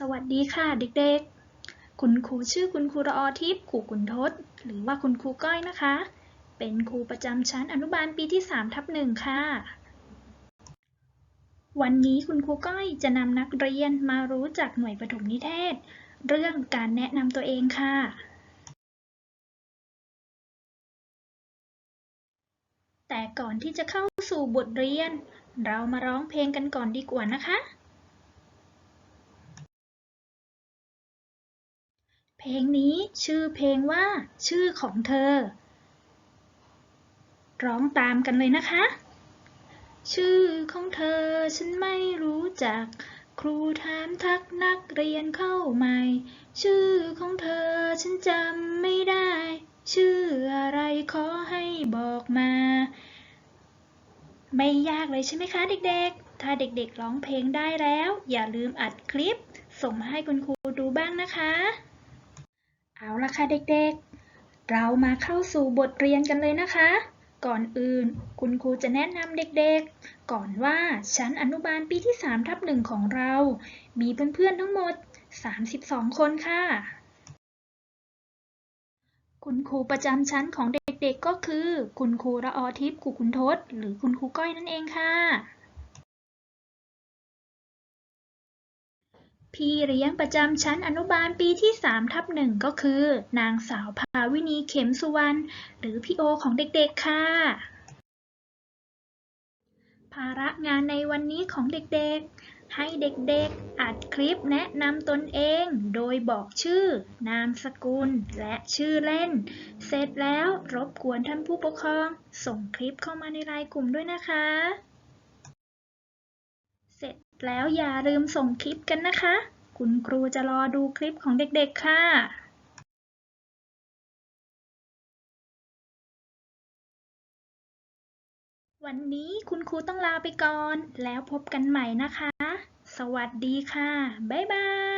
สวัสดีค่ะเด็กๆ คุณครูชื่อคุณครูละออทิพย์ขู่ขุนทศ หรือว่าคุณครูก้อยนะคะ เป็นครูประจำชั้นอนุบาลปีที่3ทับหนึ่งค่ะ วันนี้คุณครูก้อยจะนำนักเรียนมารู้จักหน่วยปฐมนิเทศ เรื่องการแนะนำตัวเองค่ะ แต่ก่อนที่จะเข้าสู่บทเรียน เรามาร้องเพลงกันก่อนดีกว่านะคะ เพลงนี้ชื่อเพลงว่า ชื่อของเธอ ร้องตามกันเลยนะคะ ชื่อของเธอฉันไม่รู้จัก ครูถามทักนักเรียนเข้าใหม่ ชื่อของเธอฉันจำไม่ได้ ชื่ออะไรขอให้บอกมา ไม่ยากเลยใช่ไหมคะเด็กๆ ถ้าเด็กๆร้องเพลงได้แล้ว อย่าลืมอัดคลิป ส่งมาให้คุณครูดูบ้างนะคะ เอาละค่ะเด็กๆ เรามาเข้าสู่บทเรียนกันเลยนะคะ ก่อนอื่นคุณครูจะแนะนำเด็กๆ ก่อนว่าชั้นอนุบาลปีที่ 3 ทับหนึ่งของเรา มีเพื่อนๆทั้งหมด 32 คนค่ะ คุณครูประจำชั้นของเด็กๆก็คือ คุณครูละออทิพย์กุคุณทศหรือคุณครูก้อยนั่นเองค่ะ พี่เลี้ยงประจำชั้นอนุบาลปีที่3ทับหนึ่งก็คือ นางสาวภาวินีเข็มสุวรรณหรือพี่โอของเด็กๆค่ะ ภาระงานในวันนี้ของเด็กๆ ให้เด็กๆ อัดคลิปแนะนำตนเอง โดยบอกชื่อ นามสกุล และชื่อเล่น เสร็จแล้วรบกวนท่านผู้ปกครอง ส่งคลิปเข้ามาในไลน์กลุ่มด้วยนะคะ แล้วอย่าลืมส่งคลิปกันนะคะ คุณครูจะรอดูคลิปของเด็กๆค่ะวันนี้คุณครูต้องลาไปก่อน แล้วพบกันใหม่นะคะ สวัสดีค่ะ บ๊ายบาย